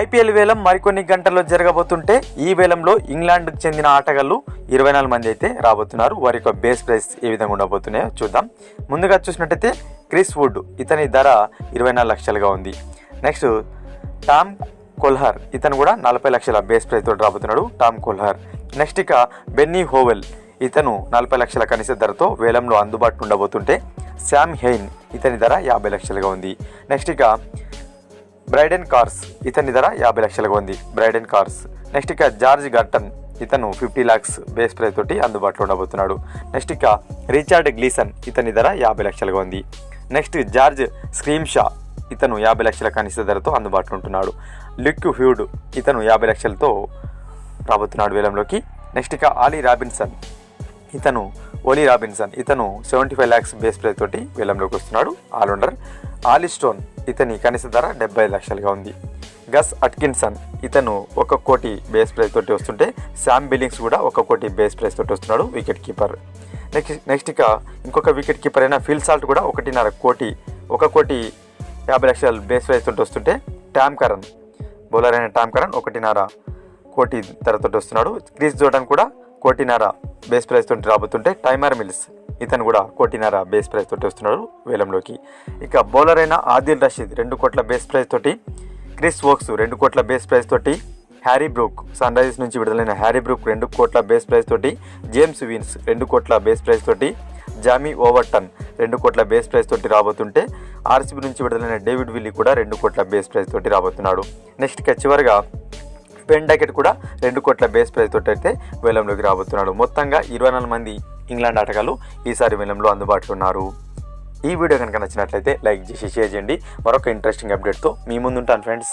IPL వేలం మరికొన్ని గంటల్లో జరగబోతుంటే ఈ వేలంలో ఇంగ్లాండ్కు చెందిన ఆటగాళ్ళు ఇరవై నాలుగు మంది అయితే రాబోతున్నారు. వారి యొక్క బేస్ ప్రైస్ ఏ విధంగా ఉండబోతున్నాయో చూద్దాం. ముందుగా చూసినట్టయితే క్రిస్ వుడ్ ఇతని ధర ఇరవై నాలుగు లక్షలుగా ఉంది. నెక్స్ట్ టామ్ కొల్హర్ ఇతను కూడా నలభై లక్షల బేస్ ప్రైస్ తోటి రాబోతున్నాడు. Tom Kohler. నెక్స్ట్ ఇక బెన్నీ హోవెల్ ఇతను నలభై లక్షల కనీస ధరతో వేలంలో అందుబాటులో ఉండబోతుంటే శామ్ హెయిన్ ఇతని ధర యాభై లక్షలుగా ఉంది. నెక్స్ట్ ఇక బ్రైడెన్ కార్స్ ఇతని ధర యాభై లక్షలుగా ఉంది. బ్రైడెన్ కార్స్ నెక్స్ట్ ఇక జార్జ్ గట్టన్ ఇతను ఫిఫ్టీ ల్యాక్స్ బేస్ ప్రైస్ తోటి అందుబాటులో ఉండబోతున్నాడు. నెక్స్ట్ ఇక రిచార్డ్ గ్లీసన్ ఇతని ధర యాభై లక్షలుగా ఉంది. నెక్స్ట్ జార్జ్ స్క్రీమ్ షా ఇతను యాభై లక్షల కనిష్ట ధరతో అందుబాటులో ఉంటున్నాడు. లిక్ హ్యూడ్ ఇతను యాభై లక్షలతో రాబోతున్నాడు వేలంలోకి. నెక్స్ట్ ఇక ఆలీ రాబిన్సన్ ఇతను ఓలీ రాబిన్సన్ ఇతను seventy five lakhs base price తోటి వేలంలోకి వస్తున్నాడు. ఆల్రౌండర్ ఆలిస్టోన్ ఇతని కనీస ధర డెబ్బై లక్షలుగా ఉంది. గస్ అట్కిన్సన్ ఇతను ఒక కోటి బేస్ ప్రైస్ తోటి వస్తుంటే శామ్ బిల్లింగ్స్ కూడా ఒక కోటి బేస్ ప్రైస్ తోటి వస్తున్నాడు వికెట్ కీపర్. నెక్స్ట్ నెక్స్ట్ ఇక ఇంకొక వికెట్ కీపర్ అయిన ఫిల్ సాల్ట్ కూడా ఒకటిన్నర కోటి ఒక కోటి యాభై లక్షల బేస్ ప్రైస్ తోటి వస్తుంటే టామ్ కరణ్ బౌలర్ అయిన టామ్ కరణ్ ఒకటిన్నర కోటి ధరతోటి వస్తున్నాడు. క్రీజ్ జోర్డన్ కూడా కోటిన్నర బేస్ ప్రైస్ తోటి రాబోతుంటే టైమర్ మిల్స్ ఇతను కూడా కోటిన్నర బేస్ ప్రైజ్ తోటి వస్తున్నాడు వేలంలోకి. ఇక బౌలర్ అయిన ఆదిల్ రషీద్ రెండు కోట్ల బేస్ ప్రైజ్ తోటి క్రిస్ వోక్స్ రెండు కోట్ల బేస్ ప్రైజ్ తోటి హ్యారీ బ్రూక్ సన్ రైజర్స్ నుంచి విడుదలైన హ్యారీ బ్రూక్ రెండు కోట్ల బేస్ ప్రైజ్ తోటి జేమ్స్ విన్స్ రెండు కోట్ల బేస్ ప్రైజ్ తోటి జామీ ఓవర్టన్ రెండు కోట్ల బేస్ ప్రైజ్ తోటి రాబోతుంటే ఆర్సీబీ నుంచి విడుదలైన డేవిడ్ విల్లీ కూడా రెండు కోట్ల బేస్ ప్రైజ్ తోటి రాబోతున్నాడు. నెక్స్ట్ ఇక చివరిగా పెన్ డాకెట్ కూడా రెండు కోట్ల బేస్ ప్రైజ్ తోటి అయితే వేలంలోకి రాబోతున్నాడు. మొత్తంగా ఇరవై నాలుగు మంది ఇంగ్లాండ్ ఆటగాళ్ళు ఈసారి వేలంలో అందుబాటులో ఉన్నారు. ఈ వీడియో కనుక నచ్చినట్లయితే లైక్ చేసి షేర్ చేయండి. మరొక ఇంట్రెస్టింగ్ అప్డేట్తో మీ ముందుంటాను ఫ్రెండ్స్